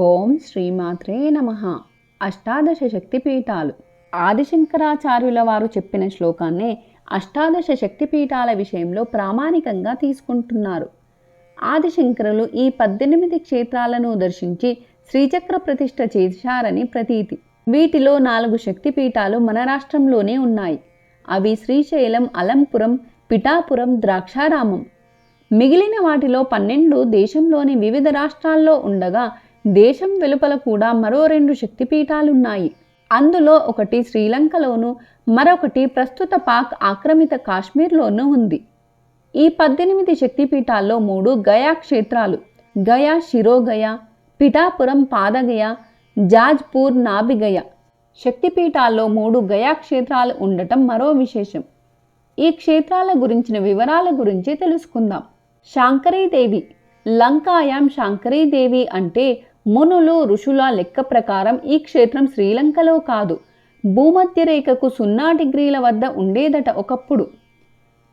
ఓం శ్రీమాత్రే నమ. అష్టాదశ శక్తిపీఠాలు. ఆదిశంకరాచార్యుల వారు చెప్పిన శ్లోకాన్నే అష్టాదశ శక్తిపీఠాల విషయంలో ప్రామాణికంగా తీసుకుంటున్నారు. ఆదిశంకరులు ఈ పద్దెనిమిది క్షేత్రాలను దర్శించి శ్రీచక్ర ప్రతిష్ఠ చేశారని ప్రతీతి. వీటిలో నాలుగు శక్తిపీఠాలు మన రాష్ట్రంలోనే ఉన్నాయి. అవి శ్రీశైలం అలంపురం పిఠాపురం ద్రాక్షారామం. మిగిలిన వాటిలో పన్నెండు దేశంలోని వివిధ రాష్ట్రాల్లో ఉండగా దేశం వెలుపల కూడా మరో రెండు శక్తిపీఠాలున్నాయి. అందులో ఒకటి శ్రీలంకలోను మరొకటి ప్రస్తుత పాక్ ఆక్రమిత కాశ్మీర్లోనూ ఉంది. ఈ పద్దెనిమిది శక్తిపీఠాల్లో మూడు గయా క్షేత్రాలు గయా శిరోగయ పిఠాపురం పాదగయ జాజ్పూర్ నాభిగయ. శక్తిపీఠాల్లో మూడు గయా క్షేత్రాలు ఉండటం మరో విశేషం. ఈ క్షేత్రాల గురించిన వివరాల గురించి తెలుసుకుందాం. శాంకరీదేవి లంకాయాం శాంకరీదేవి అంటే మునులు ఋషుల లెక్క ప్రకారం ఈ క్షేత్రం శ్రీలంకలో కాదు. భూమధ్య రేఖకు సున్నా డిగ్రీల వద్ద ఉండేదట ఒకప్పుడు.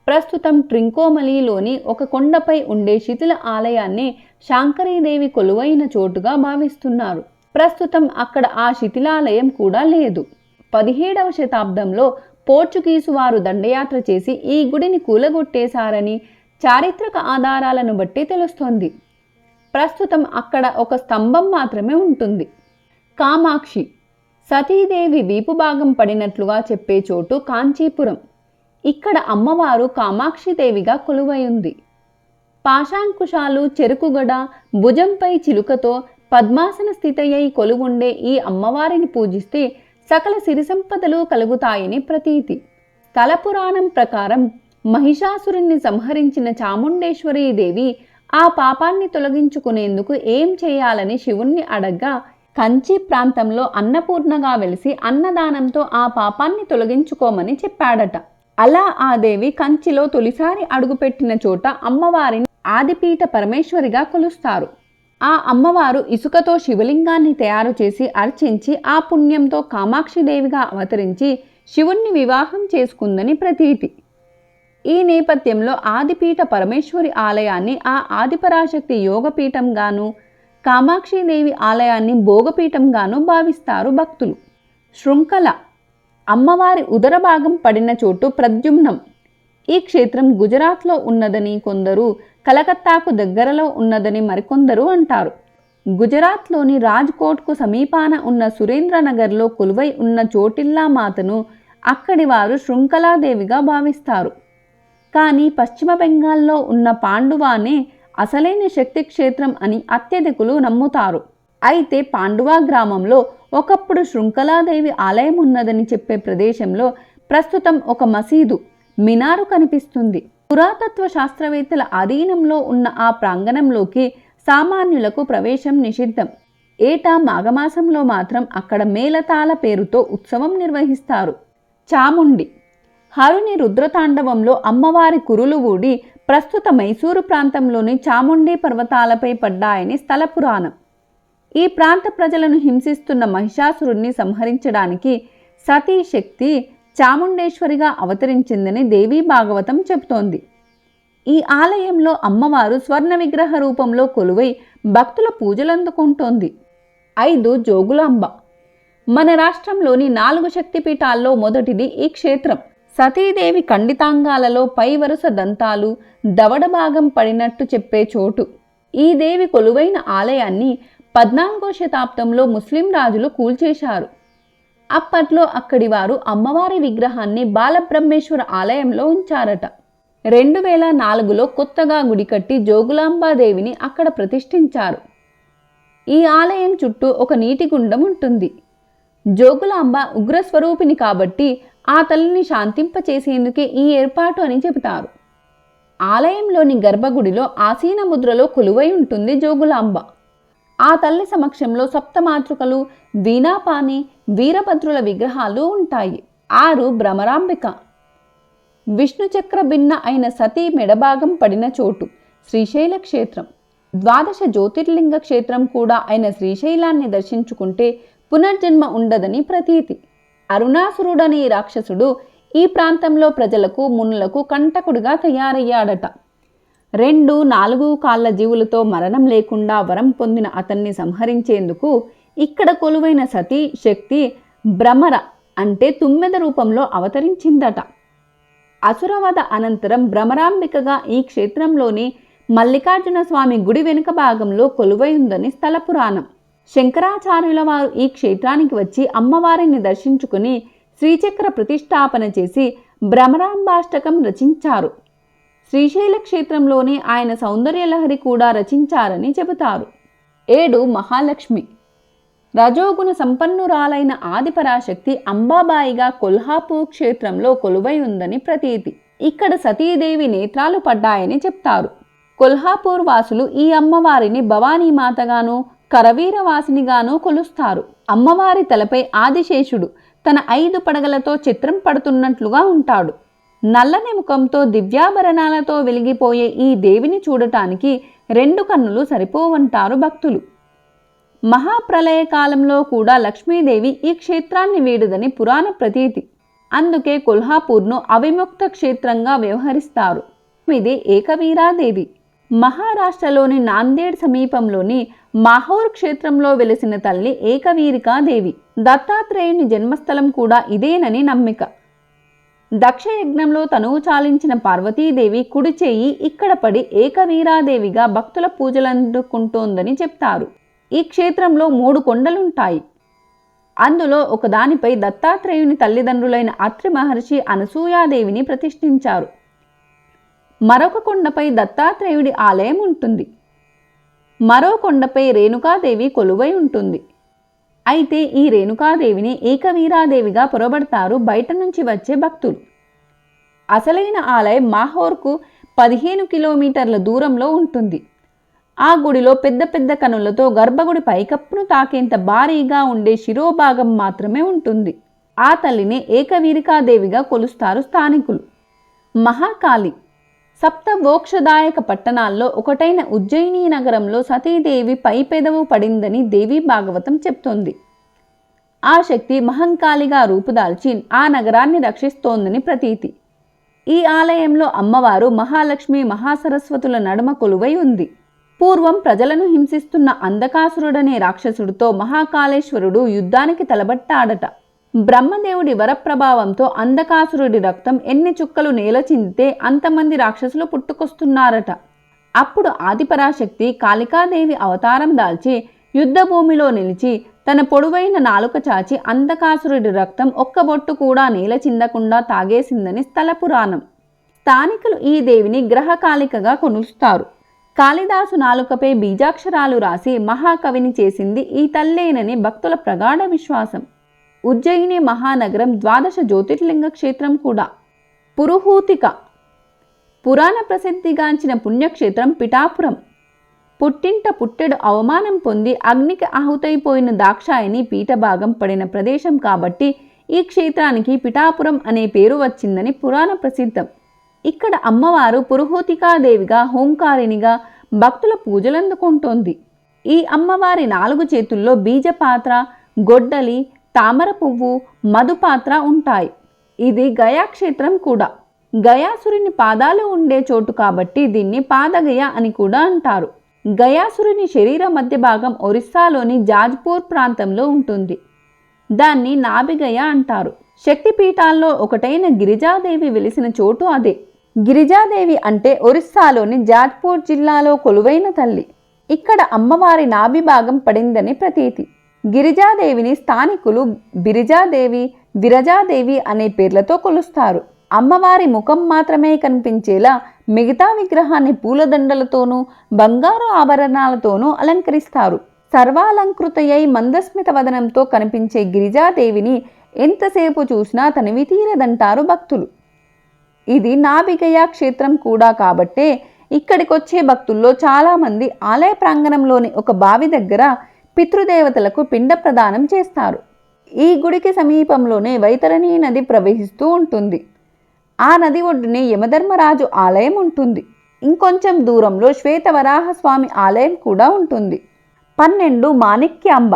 ప్రస్తుతం ట్రింకోమలిలోని ఒక కొండపై ఉండే శిథిల ఆలయాన్ని శాంకరీదేవి కొలువైన చోటుగా భావిస్తున్నారు. ప్రస్తుతం అక్కడ ఆ శిథిలాలయం కూడా లేదు. పదిహేడవ శతాబ్దంలో పోర్చుగీసు వారు దండయాత్ర చేసి ఈ గుడిని కూలగొట్టేశారని చారిత్రక ఆధారాలను బట్టి తెలుస్తోంది. ప్రస్తుతం అక్కడ ఒక స్తంభం మాత్రమే ఉంటుంది. కామాక్షి సతీదేవి వీపు భాగం పడినట్లుగా చెప్పే చోటు కాంచీపురం. ఇక్కడ అమ్మవారు కామాక్షిదేవిగా కొలువై ఉంది. పాశాంకుశాలు చెరుకుగడ భుజంపై చిలుకతో పద్మాసన స్థితయ్యై కొలువుండే ఈ అమ్మవారిని పూజిస్తే సకల సిరి సంపదలు కలుగుతాయని ప్రతీతి. స్థల పురాణం ప్రకారం మహిషాసురుణ్ణి సంహరించిన చాముండేశ్వరీ దేవి ఆ పాపాన్ని తొలగించుకునేందుకు ఏం చేయాలని శివుణ్ణి అడగ్గా కంచి ప్రాంతంలో అన్నపూర్ణగా వెలిసి అన్నదానంతో ఆ పాపాన్ని తొలగించుకోమని చెప్పాడట. అలా ఆ దేవి కంచిలో తొలిసారి అడుగుపెట్టిన చోట అమ్మవారిని ఆదిపీఠ పరమేశ్వరిగా కొలుస్తారు. ఆ అమ్మవారు ఇసుకతో శివలింగాన్ని తయారు చేసి అర్చించి ఆ పుణ్యంతో కామాక్షిదేవిగా అవతరించి శివుణ్ణి వివాహం చేసుకుందని ప్రతీతి. ఈ నేపథ్యంలో ఆదిపీఠ పరమేశ్వరి ఆలయాన్ని ఆ ఆదిపరాశక్తి యోగపీఠంగాను కామాక్షిదేవి ఆలయాన్ని భోగపీఠంగాను భావిస్తారు భక్తులు. శృంఖల అమ్మవారి ఉదర భాగం పడిన చోటు ప్రద్యుమ్నం. ఈ క్షేత్రం గుజరాత్లో ఉన్నదని కొందరు కలకత్తాకు దగ్గరలో ఉన్నదని మరికొందరు అంటారు. గుజరాత్లోని రాజ్కోట్కు సమీపాన ఉన్న సురేంద్రనగర్లో కొలువై ఉన్న చోటిల్లా మాతను అక్కడి వారు శృంఖలాదేవిగా భావిస్తారు. కానీ పశ్చిమ బెంగాల్లో ఉన్న పాండువానే అసలైన శక్తి క్షేత్రం అని అత్యధికులు నమ్ముతారు. అయితే పాండువా గ్రామంలో ఒకప్పుడు శృంఖలాదేవి ఆలయం ఉన్నదని చెప్పే ప్రదేశంలో ప్రస్తుతం ఒక మసీదు మినారు కనిపిస్తుంది. పురాతత్వ శాస్త్రవేత్తల అధీనంలో ఉన్న ఆ ప్రాంగణంలోకి సామాన్యులకు ప్రవేశం నిషిద్ధం. ఏటా మాఘమాసంలో మాత్రం అక్కడ మేళతాల పేరుతో ఉత్సవం నిర్వహిస్తారు. చాముండి హరుని రుద్రతాండవంలో అమ్మవారి కురులు ఊడి ప్రస్తుత మైసూరు ప్రాంతంలోని చాముండి పర్వతాలపై పడ్డాయని స్థల పురాణం. ఈ ప్రాంత ప్రజలను హింసిస్తున్న మహిషాసురుణ్ణి సంహరించడానికి సతీ శక్తి చాముండేశ్వరిగా అవతరించిందని దేవీ భాగవతం చెబుతోంది. ఈ ఆలయంలో అమ్మవారు స్వర్ణ విగ్రహ రూపంలో కొలువై భక్తుల పూజలందుకుంటోంది. ఐదు జోగులాంబ. మన రాష్ట్రంలోని నాలుగు శక్తిపీఠాల్లో మొదటిది ఈ క్షేత్రం. సతీదేవి ఖండితాంగాలలో పై వరుస దంతాలు దవడ భాగం పడినట్టు చెప్పే చోటు. ఈ దేవి కొలువైన ఆలయాన్ని పద్నాలుగో శతాబ్దంలో ముస్లిం రాజులు కూల్చేశారు. అప్పట్లో అక్కడి వారు అమ్మవారి విగ్రహాన్ని బాలబ్రహ్మేశ్వర ఆలయంలో ఉంచారట. రెండు వేల నాలుగులో కొత్తగా గుడి కట్టి జోగులాంబాదేవిని అక్కడ ప్రతిష్ఠించారు. ఈ ఆలయం చుట్టూ ఒక నీటి గుండం ఉంటుంది. జోగులాంబ ఉగ్రస్వరూపిణి కాబట్టి ఆ తల్లిని శాంతింపచేసేందుకే ఈ ఏర్పాటు అని చెబుతారు. ఆలయంలోని గర్భగుడిలో ఆసీన ముద్రలో కొలువై ఉంటుంది జోగులాంబ. ఆ తల్లి సమక్షంలో సప్తమాతృకలు వీణాపాని వీరభద్రుల విగ్రహాలు ఉంటాయి. ఆరు భ్రమరాంబిక. విష్ణుచక్ర భిన్న అయిన సతీ మెడభాగం పడిన చోటు శ్రీశైల క్షేత్రం. ద్వాదశ జ్యోతిర్లింగ క్షేత్రం కూడా అయిన శ్రీశైలాన్ని దర్శించుకుంటే పునర్జన్మ ఉండదని ప్రతీతి. అరుణాసురుడని రాక్షసుడు ఈ ప్రాంతంలో ప్రజలకు మునులకు కంటకుడుగా తయారయ్యాడట. రెండు నాలుగు కాళ్ళ జీవులతో మరణం లేకుండా వరం పొందిన అతన్ని సంహరించేందుకు ఇక్కడ కొలువైన సతీ శక్తి భ్రమర అంటే తుమ్మెద రూపంలో అవతరించిందట. అసురవధ అనంతరం భ్రమరాంబికగా ఈ క్షేత్రంలోని మల్లికార్జున స్వామి గుడి వెనుక భాగంలో కొలువై ఉందని స్థల పురాణం. శంకరాచార్యుల వారు ఈ క్షేత్రానికి వచ్చి అమ్మవారిని దర్శించుకుని శ్రీచక్ర ప్రతిష్టాపన చేసి భ్రమరాంబాష్టకం రచించారు. శ్రీశైల క్షేత్రంలోని ఆయన సౌందర్యలహరి కూడా రచించారని చెబుతారు. ఏడు మహాలక్ష్మి. రజోగుణ సంపన్నురాలైన ఆదిపరాశక్తి అంబాబాయిగా కొల్హాపూర్ క్షేత్రంలో కొలువై ఉందని ప్రతీతి. ఇక్కడ సతీదేవి నేత్రాలు పడ్డాయని చెప్తారు. కొల్హాపూర్ వాసులు ఈ అమ్మవారిని భవానీ మాతగాను కరవీరవాసినిగాను కొలుస్తారు. అమ్మవారి తలపై ఆదిశేషుడు తన ఐదు పడగలతో చిత్రం పడుతున్నట్లుగా ఉంటాడు. నల్లని ముఖంతో దివ్యాభరణాలతో వెలిగిపోయే ఈ దేవిని చూడటానికి రెండు కన్నులు సరిపోవంటారు భక్తులు. మహాప్రలయ కాలంలో కూడా లక్ష్మీదేవి ఈ క్షేత్రాన్ని వీడదని పురాణ ప్రతీతి. అందుకే కొల్హాపూర్ను అవిముక్త క్షేత్రంగా వ్యవహరిస్తారు. ఇది ఏకవీరాదేవి. మహారాష్ట్రలోని నాందేడ్ సమీపంలోని మాహోర్ క్షేత్రంలో వెలిసిన తల్లి ఏకవీరికాదేవి దత్తాత్రేయుని జన్మస్థలం కూడా ఇదేనని నమ్మిక. దక్షయజ్ఞంలో తనువు చాలించిన పార్వతీదేవి కుడి చేయి ఇక్కడ పడి ఏకవీరాదేవిగా భక్తుల పూజలందుకుంటోందని చెప్తారు. ఈ క్షేత్రంలో మూడు కొండలుంటాయి. అందులో ఒకదానిపై దత్తాత్రేయుని తల్లిదండ్రులైన అత్రి మహర్షి అనసూయాదేవిని ప్రతిష్ఠించారు. మరొక కొండపై దత్తాత్రేయుడి ఆలయం ఉంటుంది. మరో కొండపై రేణుకాదేవి కొలువై ఉంటుంది. అయితే ఈ రేణుకాదేవిని ఏకవీరాదేవిగా పొరబడతారు బయట నుంచి వచ్చే భక్తులు. అసలైన ఆలయం మాహోర్కు పదిహేను కిలోమీటర్ల దూరంలో ఉంటుంది. ఆ గుడిలో పెద్ద పెద్ద కనులతో గర్భగుడి పైకప్పును తాకేంత భారీగా ఉండే శిరోభాగం మాత్రమే ఉంటుంది. ఆ తల్లిని ఏకవీరికాదేవిగా కొలుస్తారు స్థానికులు. మహాకాళి సప్త మోక్షదాయక పట్టణాల్లో ఒకటైన ఉజ్జయిని నగరంలో సతీదేవి పైపెదవు పడిందని దేవీ భాగవతం చెప్తోంది. ఆ శక్తి మహంకాళిగా రూపుదాల్చి ఆ నగరాన్ని రక్షిస్తోందని ప్రతీతి. ఈ ఆలయంలో అమ్మవారు మహాలక్ష్మి మహాసరస్వతుల నడుమ కొలువై ఉంది. పూర్వం ప్రజలను హింసిస్తున్న అంధకాసురుడనే రాక్షసుడితో మహాకాళేశ్వరుడు యుద్ధానికి తలబట్టాడట. బ్రహ్మదేవుడి వరప్రభావంతో అంధకాసురుడి రక్తం ఎన్ని చుక్కలు నేల చిందితే అంతమంది రాక్షసులు పుట్టుకొస్తున్నారట. అప్పుడు ఆదిపరాశక్తి కాళికాదేవి అవతారం దాల్చి యుద్ధభూమిలో నిలిచి తన పొడవైన నాలుక చాచి అంధకాసురుడి రక్తం ఒక్క బొట్టు కూడా నేల చిందకుండా తాగేసిందని స్థల పురాణం. స్థానికులు ఈ దేవిని గ్రహకాళికగా కొనుస్తారు. కాళిదాసు నాలుకపై బీజాక్షరాలు రాసి మహాకవిని చేసింది ఈ తల్లేనని భక్తుల ప్రగాఢ విశ్వాసం. ఉజ్జయిని మహానగరం ద్వాదశ జ్యోతిర్లింగ క్షేత్రం కూడా. పురుహూతిక. పురాణ ప్రసిద్ధిగాంచిన పుణ్యక్షేత్రం పిఠాపురం. పుట్టింట పుట్టెడు అవమానం పొంది అగ్నికి ఆహుతైపోయిన దాక్షాయిని పీఠభాగం పడిన ప్రదేశం కాబట్టి ఈ క్షేత్రానికి పిఠాపురం అనే పేరు వచ్చిందని పురాణ ప్రసిద్ధం. ఇక్కడ అమ్మవారు పురుహూతికాదేవిగా హోంకారినిగా భక్తుల పూజలందుకుంటోంది. ఈ అమ్మవారి నాలుగు చేతుల్లో బీజపాత్ర గొడ్డలి తామర పువ్వు మధుపాత్ర ఉంటాయి. ఇది గయాక్షేత్రం కూడా. గయాసురుని పాదాలు ఉండే చోటు కాబట్టి దీన్ని పాదగయ అని కూడా అంటారు. గయాసురుని శరీర మధ్య భాగం ఒరిస్సాలోని జాజ్పూర్ ప్రాంతంలో ఉంటుంది. దాన్ని నాభిగయ అంటారు. శక్తిపీఠాల్లో ఒకటైన గిరిజాదేవి వెలిసిన చోటు అదే. గిరిజాదేవి అంటే ఒరిస్సాలోని జాజ్పూర్ జిల్లాలో కొలువైన తల్లి. ఇక్కడ అమ్మవారి నాభి భాగం పడిందని ప్రతీతి. గిరిజాదేవిని స్థానికులు బిరిజాదేవి విరజాదేవి అనే పేర్లతో కొలుస్తారు. అమ్మవారి ముఖం మాత్రమే కనిపించేలా మిగతా విగ్రహాన్ని పూలదండలతోనూ బంగారు ఆభరణాలతోనూ అలంకరిస్తారు. సర్వాలంకృతయై మందస్మిత వదనంతో కనిపించే గిరిజాదేవిని ఎంతసేపు చూసినా తనివి తీరదంటారు భక్తులు. ఇది నాభిగయ క్షేత్రం కూడా కాబట్టే ఇక్కడికొచ్చే భక్తుల్లో చాలామంది ఆలయ ప్రాంగణంలోని ఒక బావి దగ్గర పితృదేవతలకు పిండ ప్రదానం చేస్తారు. ఈ గుడికి సమీపంలోనే వైతరణి నది ప్రవహిస్తూ ఉంటుంది. ఆ నది ఒడ్డునే యమధర్మరాజు ఆలయం ఉంటుంది. ఇంకొంచెం దూరంలో శ్వేతవరాహస్వామి ఆలయం కూడా ఉంటుంది. పన్నెండు మాణిక్యాంబ.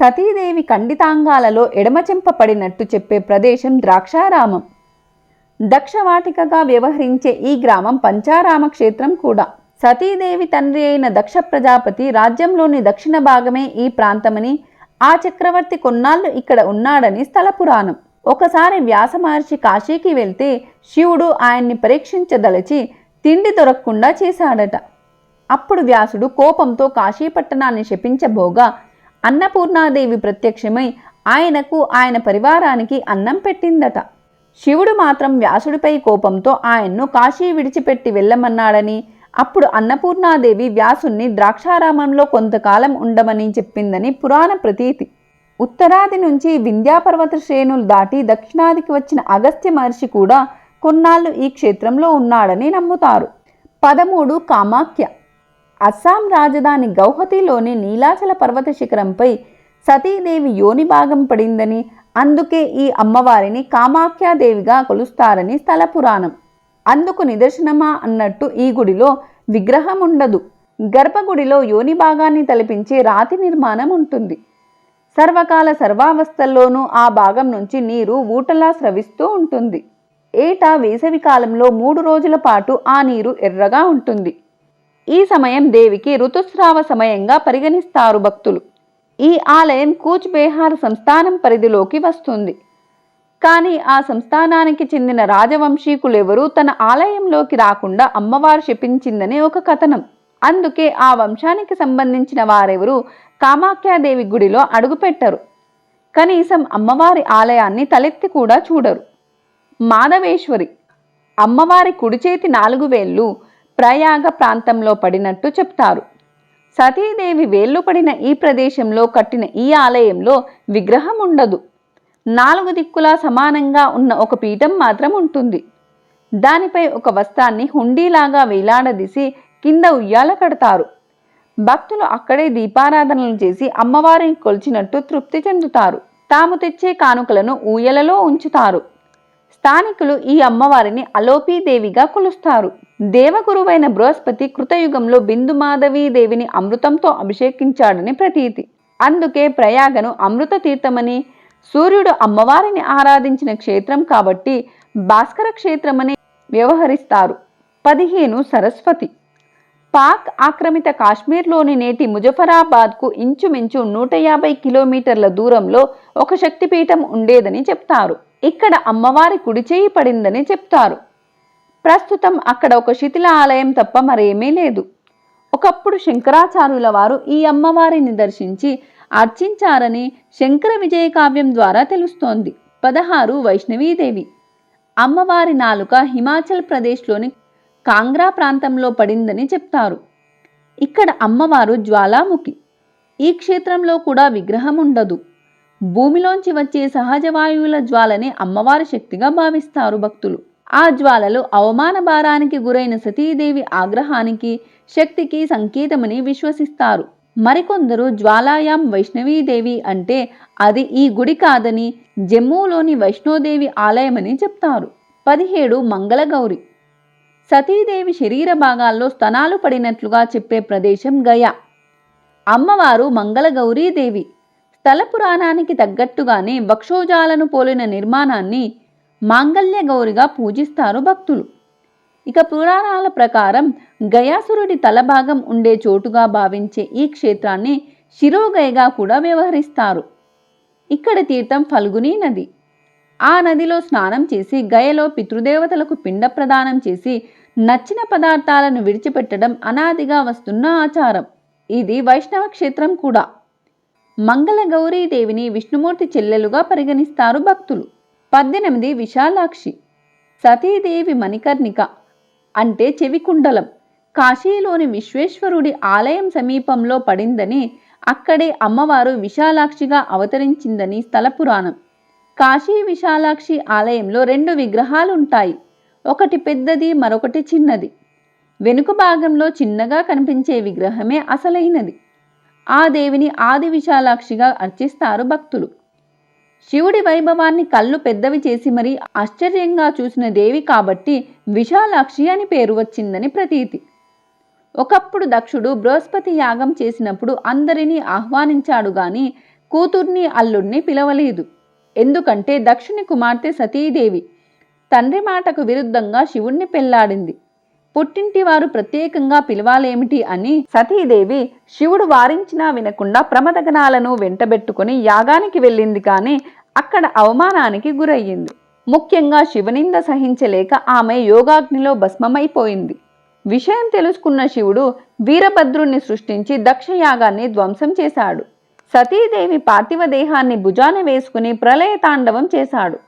సతీదేవి ఖండితాంగాలలో ఎడమచెంపబడినట్టు చెప్పే ప్రదేశం ద్రాక్షారామం. దక్షవాటికగా వ్యవహరించే ఈ గ్రామం పంచారామ క్షేత్రం కూడా. సతీదేవి తండ్రి అయిన దక్ష ప్రజాపతి రాజ్యంలోని దక్షిణ భాగమే ఈ ప్రాంతమని ఆ చక్రవర్తి కొన్నాళ్ళు ఇక్కడ ఉన్నాడని స్థల పురాణం. ఒకసారి వ్యాస మహర్షి కాశీకి వెళ్తే శివుడు ఆయన్ని పరీక్షించదలచి తిండి దొరకకుండా చేశాడట. అప్పుడు వ్యాసుడు కోపంతో కాశీపట్టణాన్ని శపించబోగా అన్నపూర్ణాదేవి ప్రత్యక్షమై ఆయనకు ఆయన పరివారానికి అన్నం పెట్టిందట. శివుడు మాత్రం వ్యాసుడిపై కోపంతో ఆయన్ను కాశీ విడిచిపెట్టి వెళ్ళమన్నాడని అప్పుడు అన్నపూర్ణాదేవి వ్యాసుణ్ణి ద్రాక్షారామంలో కొంతకాలం ఉండమని చెప్పిందని పురాణ ప్రతీతి. ఉత్తరాది నుంచి వింధ్యాపర్వత శ్రేణులు దాటి దక్షిణాదికి వచ్చిన అగస్త్య మహర్షి కూడా కొన్నాళ్ళు ఈ క్షేత్రంలో ఉన్నాడని నమ్ముతారు. పదమూడు కామాఖ్య. అస్సాం రాజధాని గౌహతిలోని నీలాచల పర్వత శిఖరంపై సతీదేవి యోని భాగం పడిందని అందుకే ఈ అమ్మవారిని కామాఖ్యాదేవిగా కొలుస్తారని స్థల పురాణం. అందుకు నిదర్శనమా అన్నట్టు ఈ గుడిలో విగ్రహం ఉండదు గర్భగుడిలో యోని భాగాన్ని తలపించే రాతి నిర్మాణం ఉంటుంది సర్వకాల సర్వావస్థల్లోనూ ఆ భాగం నుంచి నీరు ఊటలా స్రవిస్తూ ఉంటుంది. ఏటా వేసవి కాలంలో మూడు రోజుల పాటు ఆ నీరు ఎర్రగా ఉంటుంది. ఈ సమయం దేవికి ఋతుస్రావ సమయంగా పరిగణిస్తారు భక్తులు. ఈ ఆలయం కూచ్ బేహార్ సంస్థానం పరిధిలోకి వస్తుంది. కానీ ఆ సంస్థానానికి చెందిన రాజవంశీకులెవరూ తన ఆలయంలోకి రాకుండా అమ్మవారు శపించిందని ఒక కథనం. అందుకే ఆ వంశానికి సంబంధించిన వారెవరూ కామాఖ్యాదేవి గుడిలో అడుగుపెట్టరు. కనీసం అమ్మవారి ఆలయాన్ని తలెత్తి కూడా చూడరు. మాధవేశ్వరి అమ్మవారి కుడిచేతి నాలుగు వేళ్ళు ప్రయాగ ప్రాంతంలో పడినట్టు చెప్తారు. సతీదేవి వేళ్ళు పడిన ఈ ప్రదేశంలో కట్టిన ఈ ఆలయంలో విగ్రహం ఉండదు. నాలుగు దిక్కులా సమానంగా ఉన్న ఒక పీఠం మాత్రం ఉంటుంది. దానిపై ఒక వస్త్రాన్ని హుండీలాగా వేలాడదీసి కింద ఉయ్యాల కడతారు. భక్తులు అక్కడే దీపారాధనలు చేసి అమ్మవారిని కొలిచినట్టు తృప్తి చెందుతారు. తాము తెచ్చే కానుకలను ఊయలలో ఉంచుతారు. స్థానికులు ఈ అమ్మవారిని అలోపీదేవిగా కొలుస్తారు. దేవగురువైన బృహస్పతి కృతయుగంలో బిందు దేవిని అమృతంతో అభిషేకించాడని ప్రతీతి. అందుకే ప్రయాగను అమృత తీర్థమని సూర్యుడు అమ్మవారిని ఆరాధించిన క్షేత్రం కాబట్టి భాస్కర క్షేత్రమని వ్యవహరిస్తారు. పదిహేను సరస్వతి. పాక్ ఆక్రమిత కాశ్మీర్లోని నేటి ముజఫరాబాద్కు ఇంచుమించు నూట యాభై కిలోమీటర్ల దూరంలో ఒక శక్తిపీఠం ఉండేదని చెప్తారు. ఇక్కడ అమ్మవారి కుడిచేయి పడిందని చెప్తారు. ప్రస్తుతం అక్కడ ఒక శిథిల ఆలయం తప్ప మరేమీ లేదు. ఒకప్పుడు శంకరాచార్యుల వారు ఈ అమ్మవారిని దర్శించి అర్చించారని శంకర విజయ కావ్యం ద్వారా తెలుస్తోంది. పదహారు వైష్ణవీదేవి. అమ్మవారి నాలుక హిమాచల్ ప్రదేశ్లోని కాంగ్రా ప్రాంతంలో పడిందని చెప్తారు. ఇక్కడ అమ్మవారు జ్వాలాముఖి. ఈ క్షేత్రంలో కూడా విగ్రహం ఉండదు. భూమిలోంచి వచ్చే సహజ వాయువుల జ్వాలని అమ్మవారి శక్తిగా భావిస్తారు భక్తులు. ఆ జ్వాలలు అవమాన భారానికి గురైన సతీదేవి ఆగ్రహానికి శక్తికి సంకేతమని విశ్వసిస్తారు. మరికొందరు జ్వాలాయాం వైష్ణవీదేవి అంటే అది ఈ గుడి కాదని జమ్మూలోని వైష్ణోదేవి ఆలయమని చెప్తారు. పదిహేడు మంగళగౌరి. సతీదేవి శరీర భాగాల్లో స్తనాలు పడినట్లుగా చెప్పే ప్రదేశం గయా. అమ్మవారు మంగళగౌరీదేవి స్థల పురాణానికి తగ్గట్టుగానే వక్షోజాలను పోలిన నిర్మాణాన్ని మాంగల్య గౌరిగా పూజిస్తారు భక్తులు. ఇక పురాణాల ప్రకారం గయాసురుడి తలభాగం ఉండే చోటుగా భావించే ఈ క్షేత్రాన్ని శిరోగయగా కూడా వ్యవహరిస్తారు. ఇక్కడ తీర్థం ఫల్గుని నది. ఆ నదిలో స్నానం చేసి గయలో పితృదేవతలకు పిండ ప్రదానం చేసి నచ్చిన పదార్థాలను విడిచిపెట్టడం అనాదిగా వస్తున్న ఆచారం. ఇది వైష్ణవ క్షేత్రం కూడా. మంగళ గౌరీదేవిని విష్ణుమూర్తి చెల్లెలుగా పరిగణిస్తారు భక్తులు. పద్దెనిమిది విశాలాక్షి. సతీదేవి మణికర్ణిక అంటే చెవికుండలం. కాశీలోని విశ్వేశ్వరుడి ఆలయం సమీపంలో పడిందని అక్కడే అమ్మవారు విశాలాక్షిగా అవతరించిందని స్థల పురాణం. కాశీ విశాలాక్షి ఆలయంలో రెండు విగ్రహాలు ఉంటాయి ఒకటి పెద్దది మరొకటి చిన్నది. వెనుక భాగంలో చిన్నగా కనిపించే విగ్రహమే అసలైనది. ఆ దేవిని ఆది విశాలాక్షిగా అర్చిస్తారు భక్తులు. శివుడి వైభవాన్ని కళ్ళు పెద్దవి చేసి మరీ ఆశ్చర్యంగా చూసిన దేవి కాబట్టి విశాలాక్షి అని పేరు వచ్చిందని ప్రతీతి. ఒకప్పుడు దక్షుడు బృహస్పతి యాగం చేసినప్పుడు అందరినీ ఆహ్వానించాడు గాని కూతుర్ని అల్లుడిని పిలవలేదు. ఎందుకంటే దక్షుని కుమార్తె సతీదేవి తండ్రి మాటకు విరుద్ధంగా శివుణ్ణి పెళ్ళాడింది. పుట్టింటి వారు ప్రత్యేకంగా పిలవాలేమిటి అని సతీదేవి శివుడు వారించినా వినకుండా ప్రమదగనాలను వెంటబెట్టుకుని యాగానికి వెళ్ళింది కానీ అక్కడ అవమానానికి గురయ్యింది. ముఖ్యంగా శివనింద సహించలేక ఆమె యోగాగ్నిలో భస్మమైపోయింది. విషయం తెలుసుకున్న శివుడు వీరభద్రుణ్ణి సృష్టించి దక్షయాగాన్ని ధ్వంసం చేశాడు. సతీదేవి పార్థివ దేహాన్ని భుజాన వేసుకుని ప్రళయ తాండవం చేశాడు.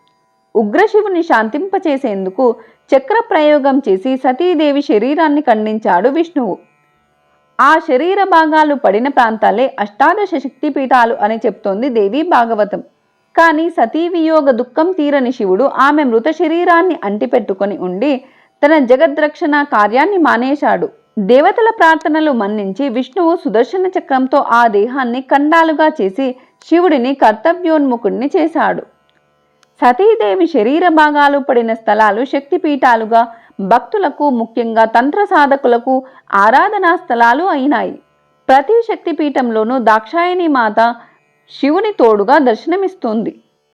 ఉగ్రశివుని శాంతింపచేసేందుకు చక్ర ప్రయోగం చేసి సతీదేవి శరీరాన్ని ఖండించాడు విష్ణువు. ఆ శరీర భాగాలు పడిన ప్రాంతాలే అష్టాదశ శక్తిపీఠాలు అని చెప్తోంది దేవి భాగవతం. కానీ సతీ వియోగ దుఃఖం తీరని శివుడు ఆమె మృత శరీరాన్ని అంటిపెట్టుకొని ఉండి తన జగద్రక్షణ కార్యాన్ని మానేశాడు. దేవతల ప్రార్థనలు మన్నించి విష్ణువు సుదర్శన చక్రంతో ఆ దేహాన్ని ఖండాలుగా చేసి శివుడిని కర్తవ్యోన్ముఖుడిని చేశాడు. సతీదేవి శరీర భాగాలు పడిన స్థలాలు శక్తిపీఠాలుగా భక్తులకు ముఖ్యంగా తంత్ర సాధకులకు ఆరాధనా స్థలాలు అయినాయి. ప్రతి శక్తిపీఠంలోనూ దాక్షాయణి మాత శివుని తోడుగా దర్శనమిస్తుంది.